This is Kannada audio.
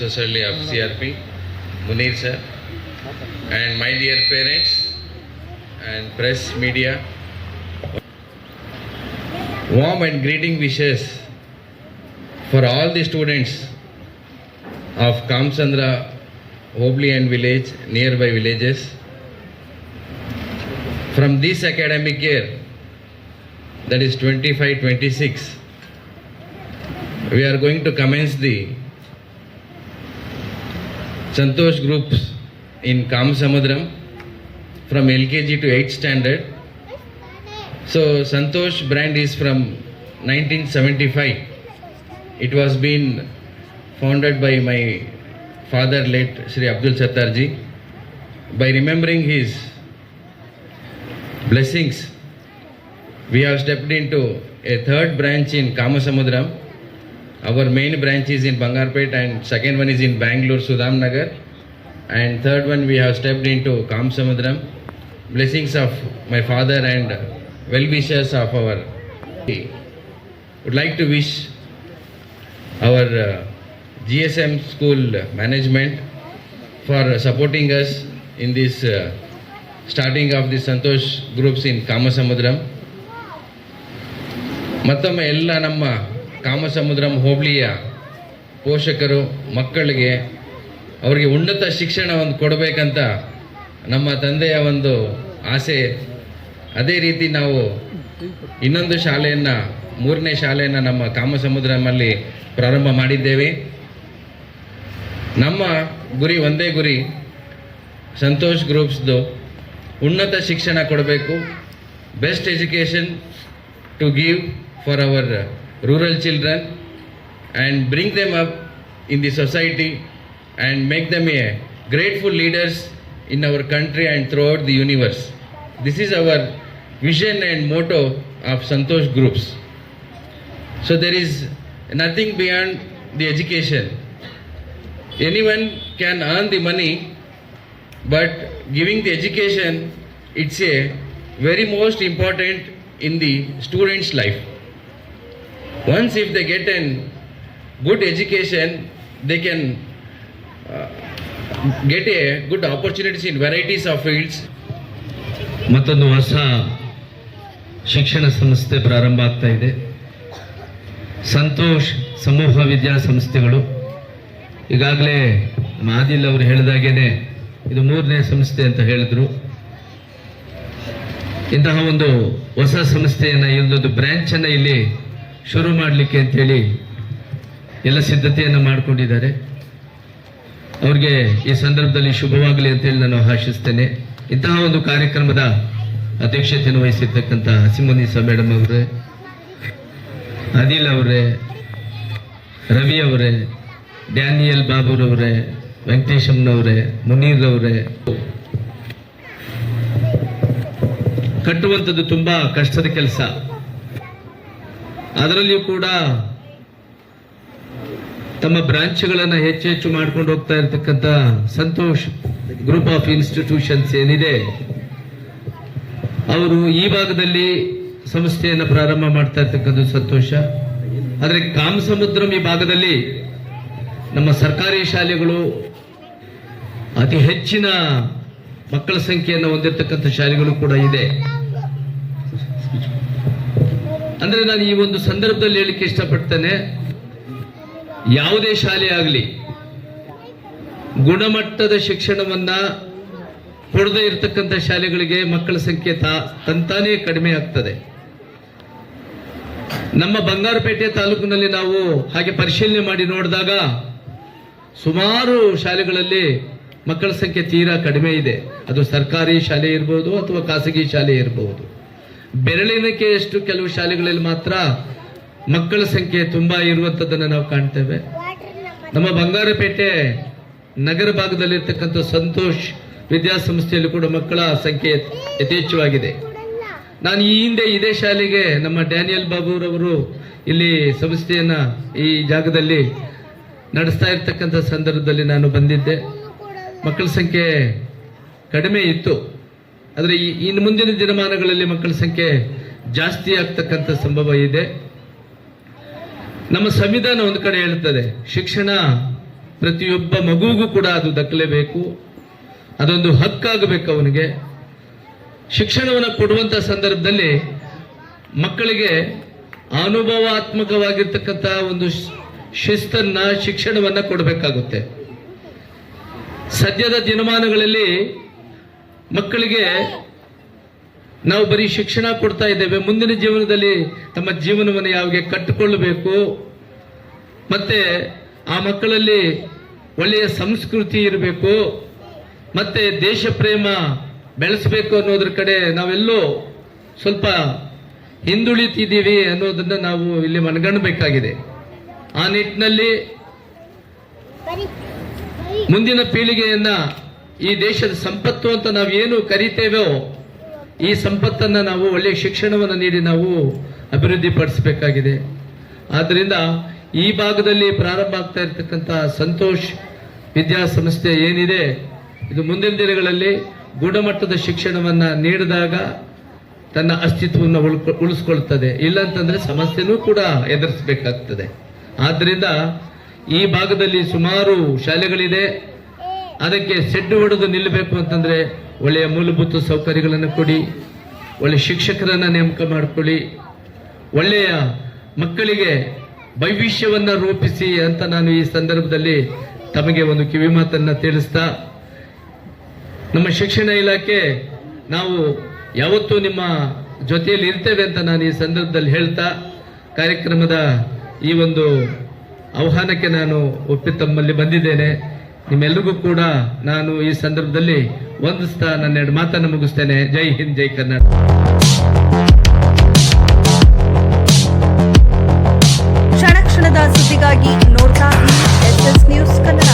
associate of CRP, Munir sir, and my dear parents and press media. Warm and greeting wishes for all the students of Kamchandra Hobli and village, nearby villages. From this academic year, that is 25-26, we are going to commence the Santosh groups in Kamsamudram from LKG to 8th standard. So Santosh brand is from 1975. It was been founded by my father late Sri Abdul Sattarji. By remembering his blessings, we have stepped into a third branch in Kamasamudram. Our main branch is in Bangarpet and second one is in Bangalore, Sudham Nagar. And third one we have stepped into Kamsamudram. Blessings of my father and well-wishers of our would like to wish our uh, GSM school management for supporting us in this uh, starting of the Santosh groups in Kamasamudram. ಮತ್ತೊಮ್ಮೆ ಎಲ್ಲ ನಮ್ಮ ಕಾಮಸಮುದ್ರಂ ಹೋಬಳಿಯ ಪೋಷಕರು, ಮಕ್ಕಳಿಗೆ ಅವರಿಗೆ ಉನ್ನತ ಶಿಕ್ಷಣ ಒಂದು ಕೊಡಬೇಕಂತ ನಮ್ಮ ತಂದೆಯ ಒಂದು ಆಸೆ. ಅದೇ ರೀತಿ ನಾವು ಇನ್ನೊಂದು ಶಾಲೆಯನ್ನು, ಮೂರನೇ ಶಾಲೆಯನ್ನು ನಮ್ಮ ಕಾಮಸಮುದ್ರಮಲ್ಲಿ ಪ್ರಾರಂಭ ಮಾಡಿದ್ದೇವೆ. ನಮ್ಮ ಗುರಿ ಒಂದೇ ಗುರಿ, ಸಂತೋಷ್ ಗ್ರೂಪ್ಸ್ದು ಉನ್ನತ ಶಿಕ್ಷಣ ಕೊಡಬೇಕು. Best education to give for our rural children and bring them up in the society and make them a grateful leaders in our country and throughout the universe. This is our vision and motto of Santosh groups. So there is nothing beyond the education. Anyone can earn the money, but giving the education, it's a very most important in the student's life. Once if they get an good education they can uh, get a good opportunities in varieties of fields. ಮತ್ತೊಂದು ಹೊಸ ಶಿಕ್ಷಣ ಸಂಸ್ಥೆ ಪ್ರಾರಂಭ ಆಗ್ತಾ ಇದೆ. ಸಂತೋಷ್ ಸಮೂಹ ವಿದ್ಯಾಸಂಸ್ಥೆಗಳು ಈಗಾಗಲೇ ಮಾದಿಲ್ ಅವರು ಹೇಳಿದಾಗೇನೆ ಇದು ಮೂರನೇ ಸಂಸ್ಥೆ ಅಂತ ಹೇಳಿದ್ರು. ಇಂತಹ ಒಂದು ಹೊಸ ಸಂಸ್ಥೆಯನ್ನು ಇಲ್ಲೊಂದು ಬ್ರ್ಯಾಂಚನ್ನು ಇಲ್ಲಿ ಶುರು ಮಾಡಲಿಕ್ಕೆ ಅಂಥೇಳಿ ಎಲ್ಲ ಸಿದ್ಧತೆಯನ್ನು ಮಾಡಿಕೊಂಡಿದ್ದಾರೆ. ಅವ್ರಿಗೆ ಈ ಸಂದರ್ಭದಲ್ಲಿ ಶುಭವಾಗಲಿ ಅಂತೇಳಿ ನಾನು ಆಶಿಸ್ತೇನೆ. ಇಂತಹ ಒಂದು ಕಾರ್ಯಕ್ರಮದ ಅಧ್ಯಕ್ಷತೆಯನ್ನು ವಹಿಸಿರ್ತಕ್ಕಂಥ ಹಸಿಮುನಿಸಾ ಮೇಡಮ್ ಅವರೇ ಅನಿಲ್ ಅವರೇ, ರವಿ ಅವರೇ, ಡ್ಯಾನಿಯಲ್ ಬಾಬುರವರೇ ವೆಂಕಟೇಶಮ್ಮನವರೇ ಮುನೀರ್ ಅವರೇ. ಕಟ್ಟುವಂಥದ್ದು ತುಂಬಾ ಕಷ್ಟದ ಕೆಲಸ. ಅದರಲ್ಲಿಯೂ ಕೂಡ ತಮ್ಮ ಬ್ರಾಂಚ್ಗಳನ್ನು ಹೆಚ್ಚು ಹೆಚ್ಚು ಮಾಡ್ಕೊಂಡು ಹೋಗ್ತಾ ಇರ್ತಕ್ಕಂಥ ಸಂತೋಷ್ ಗ್ರೂಪ್ ಆಫ್ ಇನ್ಸ್ಟಿಟ್ಯೂಷನ್ಸ್ ಏನಿದೆ, ಅವರು ಈ ಭಾಗದಲ್ಲಿ ಸಂಸ್ಥೆಯನ್ನು ಪ್ರಾರಂಭ ಮಾಡ್ತಾ ಇರ್ತಕ್ಕಂಥ ಸಂತೋಷ. ಆದರೆ ಕಾಮಸಮುದ್ರಂ ಈ ಭಾಗದಲ್ಲಿ ನಮ್ಮ ಸರ್ಕಾರಿ ಶಾಲೆಗಳು ಅತಿ ಹೆಚ್ಚಿನ ಮಕ್ಕಳ ಸಂಖ್ಯೆಯನ್ನು ಹೊಂದಿರತಕ್ಕಂಥ ಶಾಲೆಗಳು ಕೂಡ ಇದೆ. ಅಂದ್ರೆ ನಾನು ಈ ಒಂದು ಸಂದರ್ಭದಲ್ಲಿ ಹೇಳಿಕ್ಕೆ ಇಷ್ಟಪಡ್ತೇನೆ, ಯಾವುದೇ ಶಾಲೆ ಆಗಲಿ, ಗುಣಮಟ್ಟದ ಶಿಕ್ಷಣವನ್ನ ಕೊಡದೇ ಇರತಕ್ಕಂಥ ಶಾಲೆಗಳಿಗೆ ಮಕ್ಕಳ ಸಂಖ್ಯೆ ತಂತಾನೇ ಕಡಿಮೆ ಆಗ್ತದೆ. ನಮ್ಮ ಬಂಗಾರಪೇಟೆ ತಾಲೂಕಿನಲ್ಲಿ ನಾವು ಹಾಗೆ ಪರಿಶೀಲನೆ ಮಾಡಿ ನೋಡಿದಾಗ ಸುಮಾರು ಶಾಲೆಗಳಲ್ಲಿ ಮಕ್ಕಳ ಸಂಖ್ಯೆ ತೀರಾ ಕಡಿಮೆ ಇದೆ. ಅದು ಸರ್ಕಾರಿ ಶಾಲೆ ಇರ್ಬೋದು ಅಥವಾ ಖಾಸಗಿ ಶಾಲೆ ಇರಬಹುದು ಬೆರಳಿನಕೆಯಷ್ಟು ಕೆಲವು ಶಾಲೆಗಳಲ್ಲಿ ಮಾತ್ರ ಮಕ್ಕಳ ಸಂಖ್ಯೆ ತುಂಬಾ ಇರುವಂಥದ್ದನ್ನು ನಾವು ಕಾಣ್ತೇವೆ. ನಮ್ಮ ಬಂಗಾರಪೇಟೆ ನಗರ ಭಾಗದಲ್ಲಿರ್ತಕ್ಕಂಥ ಸಂತೋಷ್ ವಿದ್ಯಾಸಂಸ್ಥೆಯಲ್ಲಿ ಕೂಡ ಮಕ್ಕಳ ಸಂಖ್ಯೆ ಯಥೇಚ್ಛವಾಗಿದೆ. ನಾನು ಈ ಹಿಂದೆ ಇದೇ ಶಾಲೆಗೆ ನಮ್ಮ ಡ್ಯಾನಿಯಲ್ ಬಾಬುರವರು ಇಲ್ಲಿ ಸಂಸ್ಥೆಯನ್ನ ಈ ಜಾಗದಲ್ಲಿ ನಡೆಸ್ತಾ ಇರ್ತಕ್ಕಂಥ ಸಂದರ್ಭದಲ್ಲಿ ನಾನು ಬಂದಿದ್ದೆ. ಮಕ್ಕಳ ಸಂಖ್ಯೆ ಕಡಿಮೆ ಇತ್ತು. ಆದರೆ ಈ ಇನ್ನು ಮುಂದಿನ ದಿನಮಾನಗಳಲ್ಲಿ ಮಕ್ಕಳ ಸಂಖ್ಯೆ ಜಾಸ್ತಿ ಆಗ್ತಕ್ಕಂಥ ಸಂಭವ ಇದೆ. ನಮ್ಮ ಸಂವಿಧಾನ ಒಂದು ಕಡೆ ಹೇಳುತ್ತದೆ, ಶಿಕ್ಷಣ ಪ್ರತಿಯೊಬ್ಬ ಮಗುವಿಗೂ ಕೂಡ ಅದು ದಕ್ಕಲೇಬೇಕು ಅದೊಂದು ಹಕ್ಕಾಗಬೇಕು ಅವನಿಗೆ. ಶಿಕ್ಷಣವನ್ನು ಕೊಡುವಂತ ಸಂದರ್ಭದಲ್ಲಿ ಮಕ್ಕಳಿಗೆ ಅನುಭವಾತ್ಮಕವಾಗಿರ್ತಕ್ಕಂಥ ಒಂದು ಶಿಸ್ತನ್ನ, ಶಿಕ್ಷಣವನ್ನ ಕೊಡಬೇಕಾಗುತ್ತೆ. ಸದ್ಯದ ದಿನಮಾನಗಳಲ್ಲಿ ಮಕ್ಕಳಿಗೆ ನಾವು ಬರೀ ಶಿಕ್ಷಣ ಕೊಡ್ತಾ ಇದ್ದೇವೆ. ಮುಂದಿನ ಜೀವನದಲ್ಲಿ ತಮ್ಮ ಜೀವನವನ್ನು ಯಾವಾಗ ಕಟ್ಟಿಕೊಳ್ಳಬೇಕು. ಮತ್ತೆ ಆ ಮಕ್ಕಳಲ್ಲಿ ಒಳ್ಳೆಯ ಸಂಸ್ಕೃತಿ ಇರಬೇಕು. ಮತ್ತೆ ದೇಶ ಪ್ರೇಮ ಬೆಳೆಸಬೇಕು ಅನ್ನೋದ್ರ ಕಡೆ ನಾವೆಲ್ಲೋ ಸ್ವಲ್ಪ ಹಿಂದುಳಿತಿದ್ದೀವಿ ಅನ್ನೋದನ್ನ ನಾವು ಇಲ್ಲಿ ಮನಗಣಬೇಕಾಗಿದೆ ಆ ನಿಟ್ಟಿನಲ್ಲಿ ಮುಂದಿನ ಪೀಳಿಗೆಯನ್ನ ಈ ದೇಶದ ಸಂಪತ್ತು ಅಂತ ನಾವು ಏನು ಕರಿತೇವೋ ಈ ಸಂಪತ್ತನ್ನು ನಾವು ಒಳ್ಳೆಯ ಶಿಕ್ಷಣವನ್ನು ನೀಡಿ ನಾವು ಅಭಿವೃದ್ಧಿ ಪಡಿಸಬೇಕಾಗಿದೆ ಆದ್ದರಿಂದ ಈ ಭಾಗದಲ್ಲಿ ಪ್ರಾರಂಭ ಆಗ್ತಾ ಇರತಕ್ಕಂಥ ಸಂತೋಷ್ ವಿದ್ಯಾಸಂಸ್ಥೆ ಏನಿದೆ, ಇದು ಮುಂದಿನ ದಿನಗಳಲ್ಲಿ ಗುಣಮಟ್ಟದ ಶಿಕ್ಷಣವನ್ನು ನೀಡಿದಾಗ ತನ್ನ ಅಸ್ತಿತ್ವವನ್ನು ಉಳ್ಕೊ, ಉಳಿಸ್ಕೊಳ್ತದೆ. ಇಲ್ಲಂತಂದರೆ ಸಮಸ್ಯೆನೂ ಕೂಡ ಎದುರಿಸಬೇಕಾಗ್ತದೆ. ಆದ್ದರಿಂದ ಈ ಭಾಗದಲ್ಲಿ ಸುಮಾರು ಶಾಲೆಗಳಿದೆ ಅದಕ್ಕೆ ಸೆಡ್ಡು ಹೊಡೆದು ನಿಲ್ಲಬೇಕು ಅಂತಂದ್ರೆ ಒಳ್ಳೆಯ ಮೂಲಭೂತ ಸೌಕರ್ಯಗಳನ್ನು ಕೊಡಿ ಒಳ್ಳೆಯ ಶಿಕ್ಷಕರನ್ನ ನೇಮಕ ಮಾಡಿಕೊಳ್ಳಿ, ಒಳ್ಳೆಯ ಮಕ್ಕಳಿಗೆ ಭವಿಷ್ಯವನ್ನ ರೂಪಿಸಿ ಅಂತ ನಾನು ಈ ಸಂದರ್ಭದಲ್ಲಿ ತಮಗೆ ಒಂದು ಕಿವಿ ಮಾತನ್ನ ತಿಳಿಸ್ತಾ, ನಮ್ಮ ಶಿಕ್ಷಣ ಇಲಾಖೆ ನಾವು ಯಾವತ್ತೂ ನಿಮ್ಮ ಜೊತೆಯಲ್ಲಿ ಇರ್ತೇವೆ ಅಂತ ನಾನು ಈ ಸಂದರ್ಭದಲ್ಲಿ ಹೇಳ್ತಾ, ಕಾರ್ಯಕ್ರಮದ ಈ ಒಂದು ಆಹ್ವಾನಕ್ಕೆ ನಾನು ಒಪ್ಪಿ ತಮ್ಮಲ್ಲಿ ಬಂದಿದ್ದೇನೆ. ನಿಮ್ಮೆಲ್ಲರಿಗೂ ಕೂಡ ನಾನು ಈ ಸಂದರ್ಭದಲ್ಲಿ ವಂದಿಸ್ತಾ ನನ್ನ ಎರಡು ಮಾತನ್ನು ಮುಗಿಸ್ತೇನೆ. ಜೈ ಹಿಂದ್, ಜೈ ಕರ್ನಾಟಕ. ಕ್ಷಣ ಕ್ಷಣದ ಸುದ್ದಿಗಾಗಿ ನೋಡ್ತಾ ಎಸ್ ಎಸ್ ನ್ಯೂಸ್ ಕನ್ನಡ.